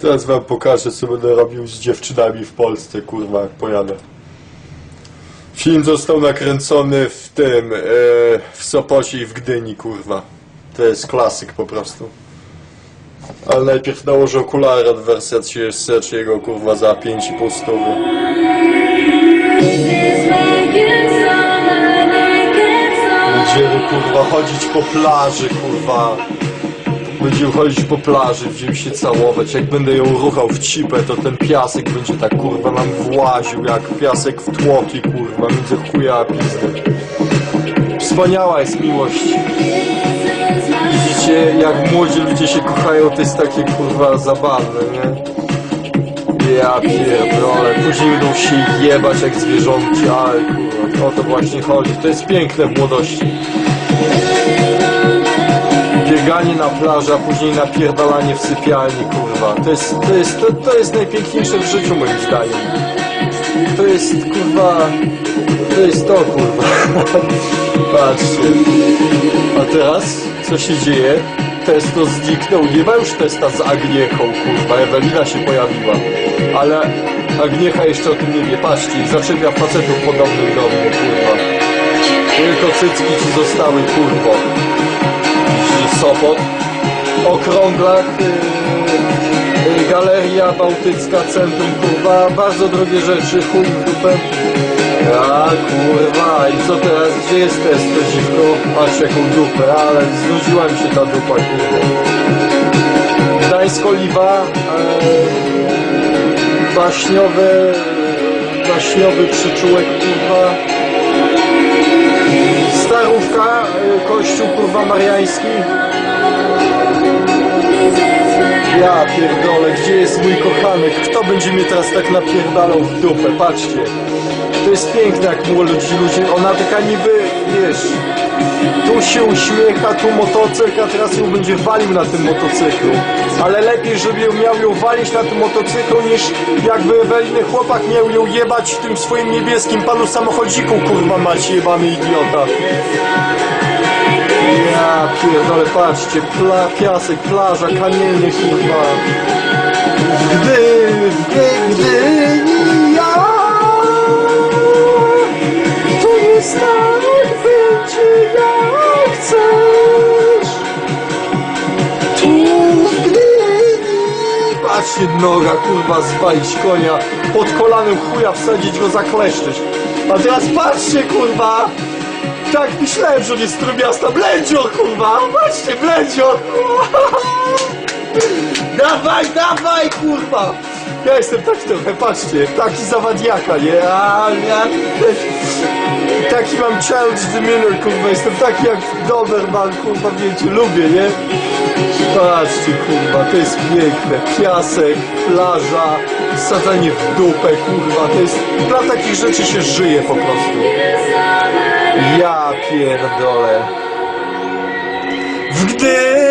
Teraz wam pokażę, co będę robił z dziewczynami w Polsce, kurwa, jak pojadę. Film został nakręcony w tym, e, w Sopocie i w Gdyni, kurwa. To jest klasyk po prostu. Ale najpierw nałożę okulary od wersja 33, kurwa, za 5,5 stówy. Będziemy, kurwa, chodzić po plaży, kurwa. Będziemy chodzić po plaży, będziemy się całować. Jak będę ją ruchał w cipę, to ten piasek będzie tak, kurwa, nam właził, jak piasek w tłoki, kurwa, między chuja a pizdy. Wspaniała jest miłość. Widzicie, jak młodzi ludzie się kochają, to jest takie, kurwa, zabawne, nie? Ja pierdolę, później będą się jebać jak zwierzątki, ale kurwa, o to właśnie chodzi. To jest piękne w młodości. Bieganie na plaży, a później napierdalanie w sypialni, kurwa. To jest, to jest, to, to jest najpiękniejsze w życiu moim zdaniem. To jest, kurwa, to jest to, kurwa. Patrzcie. A teraz, co się dzieje? Testo zniknął, nie ma już testa z Agniechą, kurwa, Ewelina się pojawiła. Ale Agniecha jeszcze o tym nie wie, patrzcie, zaczepia facetów podobnych do mnie, kurwa. Tylko cycki ci zostały, kurwo. Sopot, Okrągla, yy, yy, Galeria Bałtycka, Centrum, kurwa, bardzo drogie rzeczy, chuj w dupę. A kurwa, i co teraz? Gdzie jest test, dziwko? Patrz jaką dupę, ale znudziła mi się ta dupa, kurwa. Gdańsk Oliwa, e, baśniowy, baśniowy przyczółek, kurwa. Kurwa, mariański. Ja pierdolę, gdzie jest mój kochanek? Kto będzie mnie teraz tak napierdalał w dupę? Patrzcie. To jest piękne, jak młodzi ludzie, ona taka niby, wiesz, tu się uśmiecha, tu motocykl, a teraz ją będzie walił na tym motocyklu. Ale lepiej, żeby miał ją walić na tym motocyklu, niż jakby Eweliny chłopak miał ją jebać w tym swoim niebieskim panu samochodziku, kurwa macie jebany idiota. Ja pierdolę, patrzcie, pla, piasek, plaża, kamienie, kurwa. Gdy, gdy, gdy ja, to jest tak, będzie jak chcesz. Tu w Gdyni. Patrzcie, noga, kurwa, zwalić konia, pod kolanem chuja wsadzić go, zakleszczyć. A teraz patrzcie, kurwa, tak myślałem, że on jest z Trójmiasta. Blędzior, kurwa! Patrzcie, Blędzior! Dawaj, dawaj, kurwa! Ja jestem taki trochę, patrzcie, taki zawadiaka, nie? Taki mam challenge demeanor, kurwa, jestem taki jak Doberman, kurwa, wiecie, lubię, nie? Patrzcie, kurwa, to jest piękne. Piasek, plaża, sadzanie w dupę, kurwa, to jest... Dla takich rzeczy się żyje po prostu. Ja pierdolę. W Gdyni